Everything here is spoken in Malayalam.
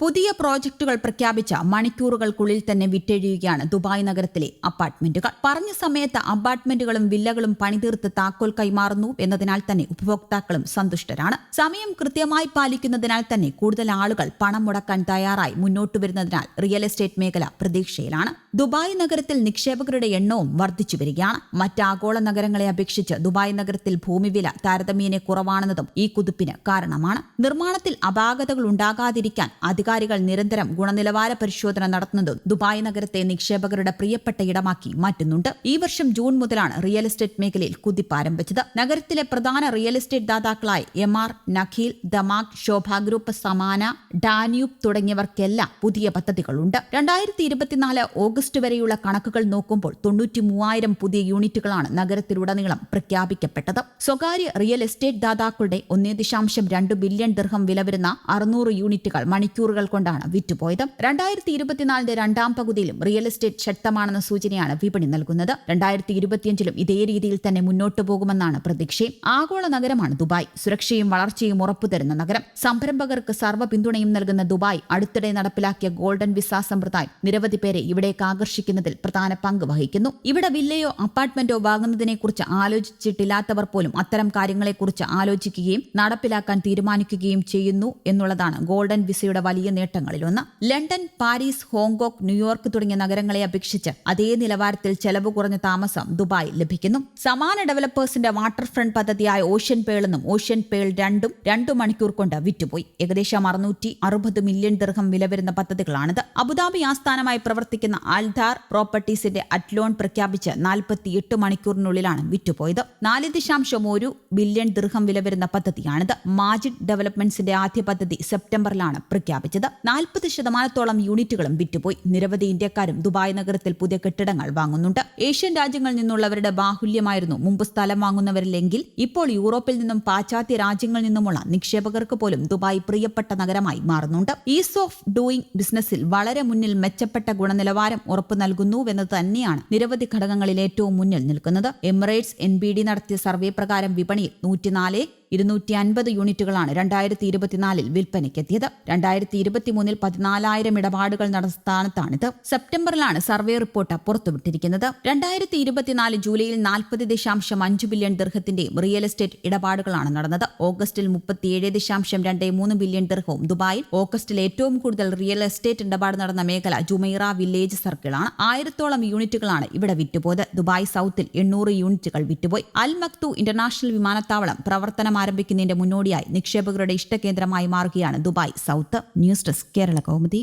പുതിയ പ്രോജക്ടുകൾ പ്രഖ്യാപിച്ച മണിക്കൂറുകൾക്കുള്ളിൽ തന്നെ വിറ്റഴിയുകയാണ് ദുബായ് നഗരത്തിലെ അപ്പാർട്ട്മെന്റുകൾ. പറഞ്ഞ സമയത്ത് അപ്പാർട്ട്മെന്റുകളും വില്ലകളും പണിതീർത്ത് താക്കോൽ കൈമാറുന്നു എന്നതിനാൽ തന്നെ ഉപഭോക്താക്കളും സന്തുഷ്ടരാണ്. സമയം കൃത്യമായി പാലിക്കുന്നതിനാൽ തന്നെ കൂടുതൽ ആളുകൾ പണം മുടക്കാൻ തയ്യാറായി മുന്നോട്ട് വരുന്നതിനാൽ റിയൽ എസ്റ്റേറ്റ് മേഖല പ്രതീക്ഷയിലാണ്. ദുബായ് നഗരത്തിൽ നിക്ഷേപകരുടെ എണ്ണവും വർദ്ധിച്ചു വരികയാണ്. മറ്റ് ആഗോള നഗരങ്ങളെ അപേക്ഷിച്ച് ദുബായ് നഗരത്തിൽ ഭൂമിവില താരതമ്യേനെ കുറവാണെന്നതും ഈ കുതിപ്പിന് കാരണമാണ്. നിർമ്മാണത്തിൽ അപാകതകൾ ഉണ്ടാകാതിരിക്കാൻ അധികാരികൾ നിരന്തരം ഗുണനിലവാര പരിശോധന നടത്തുന്നതും ദുബായ് നഗരത്തെ നിക്ഷേപകരുടെ പ്രിയപ്പെട്ട ഇടമാക്കി മാറ്റുന്നുണ്ട്. ഈ വർഷം ജൂൺ മുതലാണ് റിയൽ എസ്റ്റേറ്റ് മേഖലയിൽ കുതിപ്പ് ആരംഭിച്ചത്. നഗരത്തിലെ പ്രധാന real estate ദാതാക്കളായ Emaar Nakheel Damac Sobha group Samana Danube തുടങ്ങിയവർക്കെല്ലാം പുതിയ പദ്ധതികളുണ്ട്. രണ്ടായിരത്തി ഇരുപത്തിനാല് ഓഗസ്റ്റ് വരെയുള്ള കണക്കുകൾ നോക്കുമ്പോൾ തൊണ്ണൂറ്റി മൂവായിരം പുതിയ യൂണിറ്റുകളാണ് നഗരത്തിലുടനീളം പ്രഖ്യാപിക്കപ്പെട്ടത്. സ്വകാര്യ റിയൽ എസ്റ്റേറ്റ് ദാതാക്കളുടെ ഒന്നേ ദശാംശം രണ്ട് ബില്യൺ ദിർഹം വില വരുന്ന അറുന്നൂറ് യൂണിറ്റുകൾ മണിക്കൂറുകൾ കൊണ്ടാണ് വിറ്റുപോയത്. രണ്ടായിരത്തി ഇരുപത്തിനാലിന്റെ രണ്ടാം പകുതിയിലും റിയൽ എസ്റ്റേറ്റ് ശക്തമാണെന്ന സൂചനയാണ് വിപണി നൽകുന്നത്. രണ്ടായിരത്തി ഇരുപത്തിയഞ്ചിലും ഇതേ രീതിയിൽ തന്നെ മുന്നോട്ടു പോകുമെന്നാണ് പ്രതീക്ഷയും ആഗോള നഗരമാണ് ദുബായ്. സുരക്ഷയും വളർച്ചയും ഉറപ്പുതരുന്ന നഗരം. സംരംഭകർക്ക് സർവ പിന്തുണയും നൽകുന്ന ദുബായ് അടുത്തിടെ നടപ്പിലാക്കിയ ഗോൾഡൻ വിസ സമ്പ്രദായം. നിരവധി പേരെ ഇവിടേക്ക് ആകർഷിക്കുന്നതിൽ പ്രധാന പങ്ക് വഹിക്കുന്നു. ഇവിടെ വില്ലയോ അപ്പാർട്ട്മെന്റോ വാങ്ങുന്നതിനെക്കുറിച്ച് ആലോചിച്ചിട്ടില്ലാത്തവർ പോലും അത്തരം കാര്യങ്ങളെക്കുറിച്ച് ആലോചിക്കുകയും നടപ്പിലാക്കാൻ തീരുമാനിക്കുകയും ചെയ്യുന്നു എന്നുള്ളതാണ് ഗോൾഡൻ വിസയുടെ വലിയ നേട്ടങ്ങളിലൊന്ന്. London Paris Hong Kong New York തുടങ്ങിയ നഗരങ്ങളെ അപേക്ഷിച്ച് അതേ നിലവാരത്തിൽ ചെലവ് കുറഞ്ഞ താമസം ദുബായ് ലഭിക്കുന്നു. സമാന ഡെവലപ്പേഴ്സിന്റെ വാട്ടർ ഫ്രണ്ട് പദ്ധതിയായ ഓഷ്യൻ പേളെന്നും ഓഷ്യൻ പേൾ രണ്ടും രണ്ടു മണിക്കൂർ കൊണ്ട് വിറ്റുപോയി. ഏകദേശം അറുന്നൂറ്റി അറുപത് മില്യൺ ദീർഘം വില വരുന്ന പദ്ധതികളാണിത്. അബുദാബി ആസ്ഥാനമായി പ്രവർത്തിക്കുന്ന ആൽധാർ പ്രോപ്പർട്ടീസിന്റെ അറ്റ്ലോൺ പ്രഖ്യാപിച്ച് നാൽപ്പത്തിയെട്ട് മണിക്കൂറിനുള്ളിലാണ് വിറ്റുപോയത്. നാല് ദശാംശം ഒരു ബില്യൺ ദീർഘം വില വരുന്ന പദ്ധതിയാണിത്. മാജിഡ് ഡെവലപ്മെന്റ്സിന്റെ ആദ്യ പദ്ധതി സെപ്റ്റംബറിലാണ് പ്രഖ്യാപിച്ചത്. നാൽപ്പത് ശതമാനത്തോളം യൂണിറ്റുകളും വിറ്റുപോയി. നിരവധി ഇന്ത്യക്കാരും ദുബായ് നഗരത്തിൽ പുതിയ കെട്ടിടങ്ങൾ വാങ്ങുന്നുണ്ട്. ഏഷ്യൻ രാജ്യങ്ങളിൽ നിന്നുള്ളവരുടെ ബാഹുല്യമായിരുന്നു മുമ്പ് സ്ഥലം വാങ്ങുന്നവരില്ലെങ്കിൽ ഇപ്പോൾ യൂറോപ്പിൽ നിന്നും പാശ്ചാത്യ രാജ്യങ്ങളിൽ നിന്നുമുള്ള നിക്ഷേപകർക്ക് പോലും ദുബായ് പ്രിയപ്പെട്ട നഗരമായി മാറുന്നുണ്ട്. ഈസ് ഓഫ് ഡൂയിങ് ബിസിനസ്സിൽ വളരെ മുന്നിൽ മെച്ചപ്പെട്ട ഗുണനിലവാരം ഉറപ്പു നൽകുന്നുവെന്നത് തന്നെയാണ് നിരവധി ഘടകങ്ങളിൽ ഏറ്റവും മുന്നിൽ നിൽക്കുന്നത്. എമിറേറ്റ്സ് എൻ നടത്തിയ സർവേ പ്രകാരം വിപണിയിൽ നൂറ്റിനാല് ഇരുന്നൂറ്റി അൻപത് യൂണിറ്റുകളാണ് രണ്ടായിരത്തി ഇരുപത്തിനാലിൽ വിൽപ്പനയ്ക്കെത്തിയത്. രണ്ടായിരത്തി ഇരുപത്തിമൂന്നിൽ പതിനാലായിരം ഇടപാടുകൾ നടന്ന സ്ഥാനത്താണിത്. സെപ്റ്റംബറിലാണ് സർവേ റിപ്പോർട്ട് പുറത്തുവിട്ടിരിക്കുന്നത്. രണ്ടായിരത്തി ഇരുപത്തിനാല് ജൂലൈയിൽ നാൽപ്പത് ദശാംശം അഞ്ച് ബില്യൺ ദീർഘത്തിന്റെയും റിയൽ എസ്റ്റേറ്റ് ഇടപാടുകളാണ് നടന്നത്. ഓഗസ്റ്റിൽ മുപ്പത്തിയേഴ് ദശാംശം രണ്ട് മൂന്ന് ബില്യൺ ദീർഘവും ദുബായിൽ. ഓഗസ്റ്റിൽ ഏറ്റവും കൂടുതൽ റിയൽ എസ്റ്റേറ്റ് ഇടപാട് നടന്ന മേഖല ജുമൈറ വില്ലേജ് സർക്കിളാണ്. ആയിരത്തോളം യൂണിറ്റുകളാണ് ഇവിടെ വിറ്റുപോയത്. ദുബായ് സൌത്തിൽ എണ്ണൂറ് യൂണിറ്റുകൾ വിറ്റുപോയി. അൽ മക്തു ഇന്റർനാഷണൽ വിമാനത്താവളം പ്രവർത്തനം ആരംഭിക്കുന്നതിന്റെ മുന്നോടിയായി നിക്ഷേപകരുടെ ഇഷ്ടകേന്ദ്രമായി മാറുകയാണ് Dubai. South news desk Kerala Kaumudi.